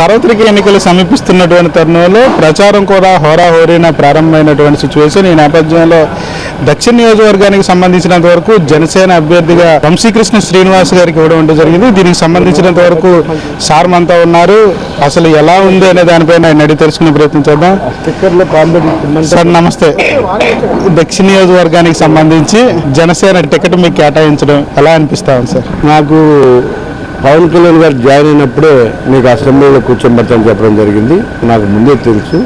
సార్వత్రిక ఎన్నికలు సమీపిస్తున్నటువంటి తరుణంలో ప్రచారం కూడా హోరాహోరీన ప్రారంభమైనటువంటి సిచ్యువేషన్ ఈ నేపథ్యంలో దక్షిణ నియోజకవర్గానికి సంబంధించినంత వరకు జనసేన అభ్యర్థిగా వంశీకృష్ణ శ్రీనివాస్ గారికి ఇవ్వడం అంటే జరిగింది. దీనికి సంబంధించినంత వరకు సార్ మనతో ఉన్నారు. అసలు ఎలా ఉంది అనే దానిపైన ఆయన అడిగి తెలుసుకునే ప్రయత్నం చేద్దాం. సార్ నమస్తే. దక్షిణ నియోజకవర్గానికి సంబంధించి జనసేన టికెట్ మీకు కేటాయించడం ఎలా అనిపిస్తా ఉంది సార్? నాకు పవన్ కళ్యాణ్ గారు జాయిన్ అయినప్పుడే మీకు అసెంబ్లీలో కూర్చోబెట్టని చెప్పడం జరిగింది. నాకు ముందే తెలుసు.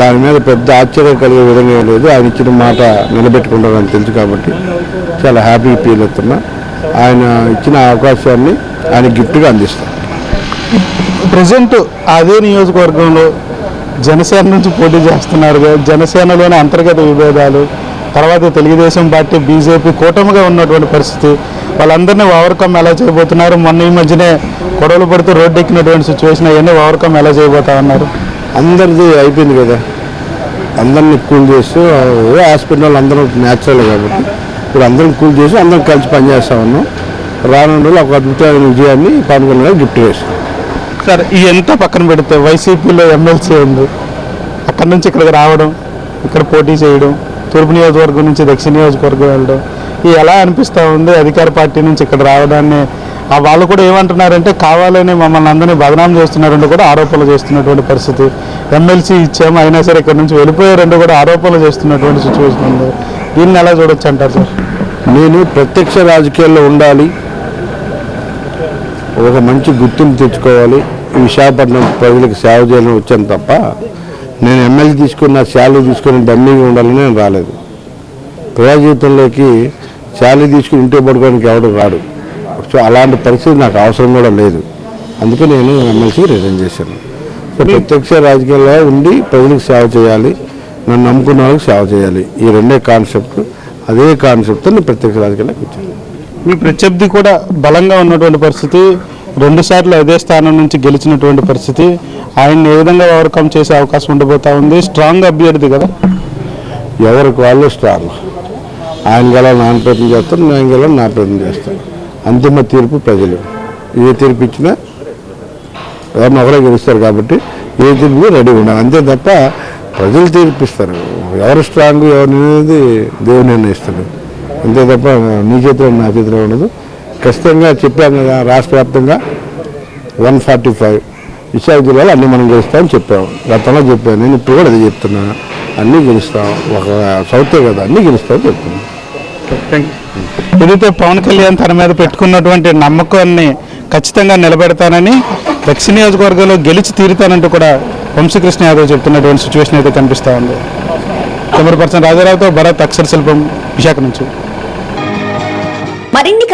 దాని మీద పెద్ద ఆశ్చర్యం కలిగే విధంగా లేదు. ఆయన ఇచ్చిన మాట నిలబెట్టుకుంటారని తెలుసు కాబట్టి చాలా హ్యాపీ ఫీల్ అవుతున్నా. ఆయన ఇచ్చిన అవకాశాన్ని ఆయన గిఫ్ట్గా అందిస్తాను ప్రజెంట్ అదే నియోజకవర్గంలో జనసేన నుంచి పోటీ చేస్తున్నారు. జనసేనలోని అంతర్గత విభేదాలు తర్వాత తెలుగుదేశం పార్టీ బీజేపీ కూటమిగా ఉన్నటువంటి పరిస్థితి. వాళ్ళందరినీ ఓవర్కమ్ ఎలా చేయబోతున్నారు? మొన్న ఈ మధ్యనే గొడవలు పడుతూ రోడ్డు ఎక్కినటువంటి సిచ్యువేషన్ అవన్నీ ఓవర్కమ్ ఎలా చేయబోతా ఉన్నారు? అందరిది అయిపోయింది కదా. అందరిని కూల్ చేస్తూ ఏ హాస్పిటల్ అందరూ న్యాచురల్ కాబట్టి. ఇప్పుడు అందరం కూల్ చేసి అందరం కలిసి పనిచేస్తా ఉన్నాం. రానున్న రోజులు ఒక అద్భుతమైన విజయాన్ని గారు గిఫ్ట్ చేస్తాం. సార్ ఈ ఎంత పక్కన పెడితే వైసీపీలో ఎమ్మెల్సీ ఉంది. అక్కడి నుంచి ఇక్కడికి రావడం ఇక్కడ పోటీ చేయడం తూర్పు నియోజకవర్గం నుంచి దక్షిణ నియోజకవర్గం వెళ్ళడం. ఇది ఎలా అనిపిస్తూ ఉంది? అధికార పార్టీ నుంచి ఇక్కడ రావడాన్ని వాళ్ళు కూడా ఏమంటున్నారంటే కావాలని మమ్మల్ని అందరినీ బదనాం చేస్తున్నారంటూ కూడా ఆరోపణలు చేస్తున్నటువంటి పరిస్థితి. ఎమ్మెల్సీ ఇచ్చాము అయినా సరే ఇక్కడ నుంచి వెళ్ళిపోయారంటూ కూడా ఆరోపణలు చేస్తున్నటువంటి సిచ్యువేషన్ ఉంది. దీన్ని ఎలా చూడొచ్చు అంటారు సార్? నేను ప్రత్యక్ష రాజకీయాల్లో ఉండాలి. ఒక మంచి గుర్తింపు తెచ్చుకోవాలి. విశాఖపట్నం ప్రజలకు సేవ చేయాలని వచ్చాను తప్ప నేను ఎమ్మెల్యే తీసుకున్న శాలరీ తీసుకుని డమ్మీగా ఉండాలని నేను రాలేదు. ప్రజా జీవితంలోకి శాలరీ తీసుకుని ఇంటికి పడుకోవడానికి ఎవడు రాడు. సో అలాంటి పరిస్థితి నాకు అవసరం కూడా లేదు. అందుకే నేను ఎమ్మెల్సీ రిజైన్ చేశాను. సో ప్రత్యక్ష రాజకీయాల్లో ఉండి ప్రజలకు సేవ చేయాలి. నన్ను నమ్ముకున్న వాళ్ళకి సేవ చేయాలి. ఈ రెండే కాన్సెప్ట్ అదే కాన్సెప్ట్తో నేను ప్రత్యక్ష రాజకీయాలకు వచ్చాను. మీ ప్రత్యర్థి కూడా బలంగా ఉన్నటువంటి పరిస్థితి. రెండుసార్లు అదే స్థానం నుంచి గెలిచినటువంటి పరిస్థితి. ఆయన్ని ఏ విధంగా ఓవర్కమ్ చేసే అవకాశం ఉండబోతా ఉంది? స్ట్రాంగ్ అభ్యర్థి కదా. ఎవరికి వాళ్ళు స్ట్రాంగ్ ఆయన గల నా ప్రయత్నం చేస్తాను నేను గల నా ప్రయత్నం చేస్తాను. అంతిమ తీర్పు ప్రజలు. ఏ తీర్పు ఇచ్చినా ఎవరిని ఒకరే గెలుస్తారు కాబట్టి ఏ తీర్పు రెడీ ఉండాలి. అంతే తప్ప ప్రజలు తీర్పిస్తారు. ఎవరు స్ట్రాంగ్ ఎవరు అనేది దేవుడు నిర్ణయిస్తాడు. అంతే తప్ప నీ చేతిలో నా చేతిలో ఉండదు. ఖచ్చితంగా చెప్పాం కదా రాష్ట్ర వ్యాప్తంగా వన్ ఫార్టీ ఫైవ్. విశాఖ జిల్లాలో అన్ని మనం గెలుస్తామని చెప్పాము గతంలో చెప్పాను నేను ఇప్పుడు కూడా అది చెప్తున్నా. అన్నీ గెలుస్తాం. ఒక సౌతే కదా అన్నీ గెలుస్తామని చెప్తున్నాను ఏదైతే పవన్ కళ్యాణ్ తన మీద పెట్టుకున్నటువంటి నమ్మకాన్ని ఖచ్చితంగా నిలబెడతానని దక్షిణ నియోజకవర్గంలో గెలిచి తీరుతానంటూ కూడా వంశీకృష్ణ యాదవ్ చెప్తున్నటువంటి సిచ్యువేషన్ అయితే కనిపిస్తూ ఉంది. తొమ్మిది పర్సెంట్ రాజారావుతో భరత్ అక్షర శిల్పం విశాఖ నుంచి.